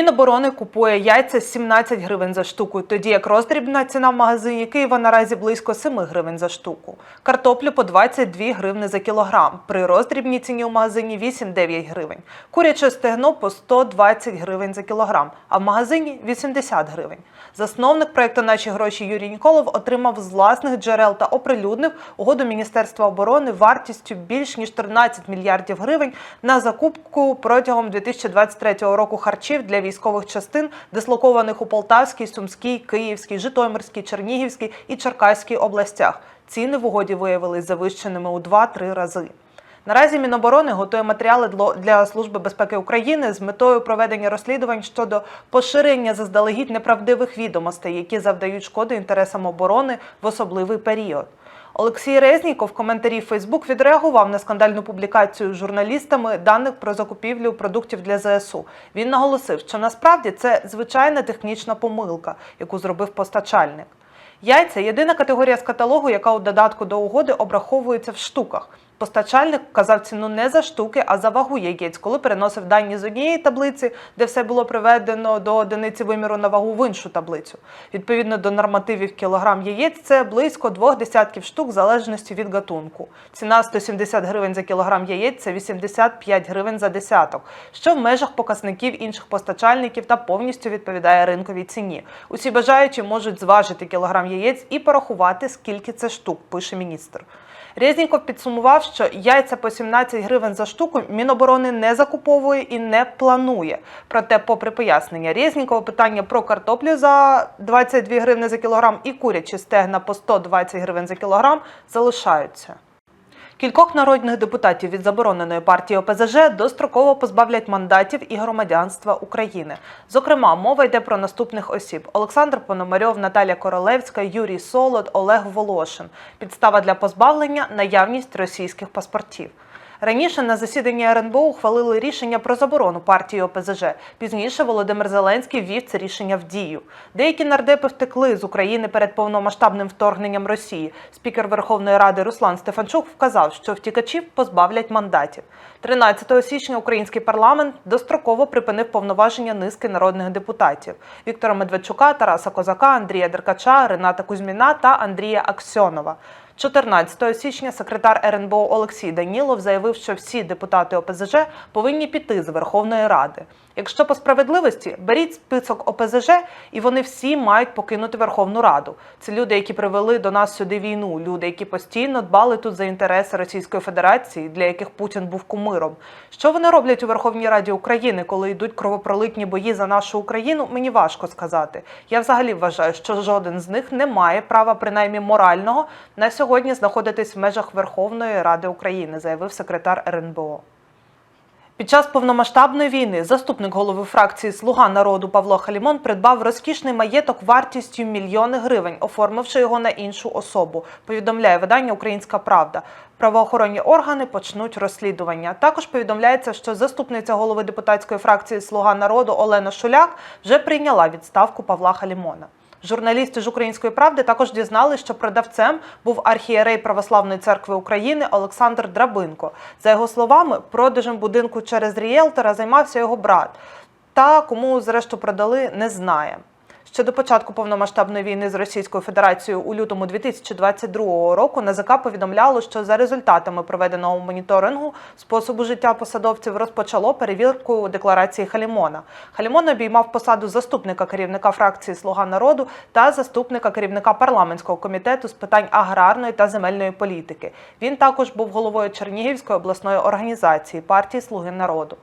Міноборони купує яйця 17 гривень за штуку, тоді як роздрібна ціна в магазині Києва наразі близько 7 гривень за штуку. Картоплю по 22 гривни за кілограм. При роздрібній ціні у магазині 8-9 гривень. Куряче стегно по 120 гривень за кілограм, а в магазині 80 гривень. Засновник проекту Наші гроші Юрій Ніколов отримав з власних джерел та оприлюднив угоду Міністерства оборони вартістю більш ніж 13 мільярдів гривень на закупку протягом 2023 року харчів для військових частин, дислокованих у Полтавській, Сумській, Київській, Житомирській, Чернігівській і Черкаській областях. Ціни в угоді виявились завищеними у 2-3 рази. Наразі Міноборони готує матеріали для Служби безпеки України з метою проведення розслідувань щодо поширення заздалегідь неправдивих відомостей, які завдають шкоди інтересам оборони в особливий період. Олексій Резніков в коментарі Фейсбук відреагував на скандальну публікацію журналістами даних про закупівлю продуктів для ЗСУ. Він наголосив, що насправді це звичайна технічна помилка, яку зробив постачальник. Яйця єдина категорія з каталогу, яка у додатку до угоди обраховується в штуках. Постачальник вказав ціну не за штуки, а за вагу яєць, коли переносив дані з однієї таблиці, де все було приведено до одиниці виміру на вагу в іншу таблицю. Відповідно до нормативів кілограм яєць, це близько двох десятків штук в залежності від гатунку. Ціна 170 гривень за кілограм яєць це 85 гривень за десяток, що в межах показників інших постачальників та повністю відповідає ринковій ціні. Усі бажаючі можуть зважити кілограм яєць і порахувати, скільки це штук, пише міністр. Резніков підсумував, що яйця по 17 гривень за штуку Міноборони не закуповує і не планує. Проте, попри пояснення Резнікова, питання про картоплю за 22 гривни за кілограм і курячі стегна по 120 гривень за кілограм залишаються. Кількох народних депутатів від забороненої партії ОПЗЖ достроково позбавлять мандатів і громадянства України. Зокрема, мова йде про наступних осіб: Олександр Пономарьов, Наталя Королевська, Юрій Солод, Олег Волошин. Підстава для позбавлення наявність російських паспортів. Раніше на засіданні РНБО ухвалили рішення про заборону партії ОПЗЖ. Пізніше Володимир Зеленський ввів це рішення в дію. Деякі нардепи втекли з України перед повномасштабним вторгненням Росії. Спікер Верховної Ради Руслан Стефанчук вказав, що втікачів позбавлять мандатів. 13 січня український парламент достроково припинив повноваження низки народних депутатів Віктора Медведчука, Тараса Козака, Андрія Деркача, Рената Кузьміна та Андрія Аксьонова. 14 січня секретар РНБО Олексій Данілов заявив, що всі депутати ОПЗЖ повинні піти з Верховної Ради. Якщо по справедливості, беріть список ОПЗЖ, і вони всі мають покинути Верховну Раду. Це люди, які привели до нас сюди війну, люди, які постійно дбали тут за інтереси Російської Федерації, для яких Путін був кумиром. Що вони роблять у Верховній Раді України, коли йдуть кровопролитні бої за нашу Україну? Мені важко сказати. Я взагалі вважаю, що жоден з них не має права, принаймні морального, на сьогодні знаходитись в межах Верховної Ради України, заявив секретар РНБО. Під час повномасштабної війни заступник голови фракції Слуга народу Павло Халімон придбав розкішний маєток вартістю мільйони гривень, оформивши його на іншу особу. Повідомляє видання Українська Правда. Правоохоронні органи почнуть розслідування. Також повідомляється, що заступниця голови депутатської фракції Слуга народу Олена Шуляк вже прийняла відставку Павла Халімона. Журналісти ж Української правди також дізналися, що продавцем був архієрей Православної церкви України Олександр Драбинко. За його словами, продажем будинку через рієлтора займався його брат. Та кому зрештою продали, не знає. Ще до початку повномасштабної війни з Російською Федерацією у лютому 2022 року НАЗК повідомляло, що за результатами проведеного моніторингу способу життя посадовців розпочало перевірку декларації Халімона. Халімон обіймав посаду заступника керівника фракції Слуга народу та заступника керівника парламентського комітету з питань аграрної та земельної політики. Він також був головою Чернігівської обласної організації партії Слуги народу.